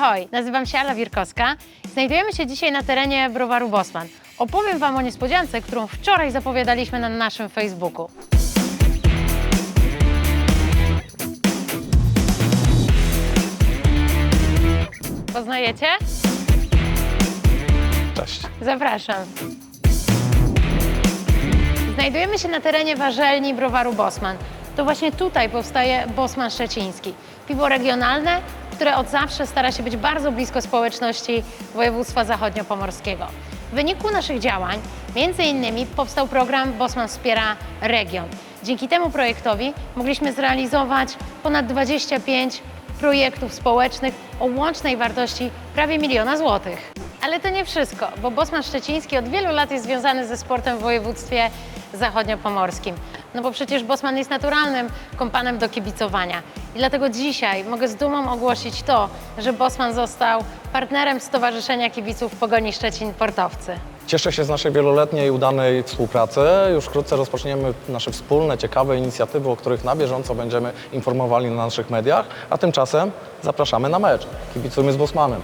Ahoj, nazywam się Ala Wirkowska. Znajdujemy się dzisiaj na terenie browaru Bosman. Opowiem Wam o niespodziance, którą wczoraj zapowiadaliśmy na naszym Facebooku. Poznajecie? Cześć. Zapraszam. Znajdujemy się na terenie warzelni browaru Bosman. To właśnie tutaj powstaje Bosman Szczeciński. Piwo regionalne, które od zawsze stara się być bardzo blisko społeczności województwa zachodniopomorskiego. W wyniku naszych działań, między innymi powstał program Bosman Wspiera Region. Dzięki temu projektowi mogliśmy zrealizować ponad 25 projektów społecznych o łącznej wartości prawie miliona złotych. Ale to nie wszystko, bo Bosman Szczeciński od wielu lat jest związany ze sportem w województwie zachodniopomorskim. No bo przecież Bosman jest naturalnym kompanem do kibicowania. I dlatego dzisiaj mogę z dumą ogłosić to, że Bosman został partnerem Stowarzyszenia Kibiców Pogoni Szczecin Portowcy. Cieszę się z naszej wieloletniej już współpracy. Już wkrótce rozpoczniemy nasze wspólne, ciekawe inicjatywy, o których na bieżąco będziemy informowali na naszych mediach, a tymczasem zapraszamy na mecz. Kibicujmy z Bosmanem.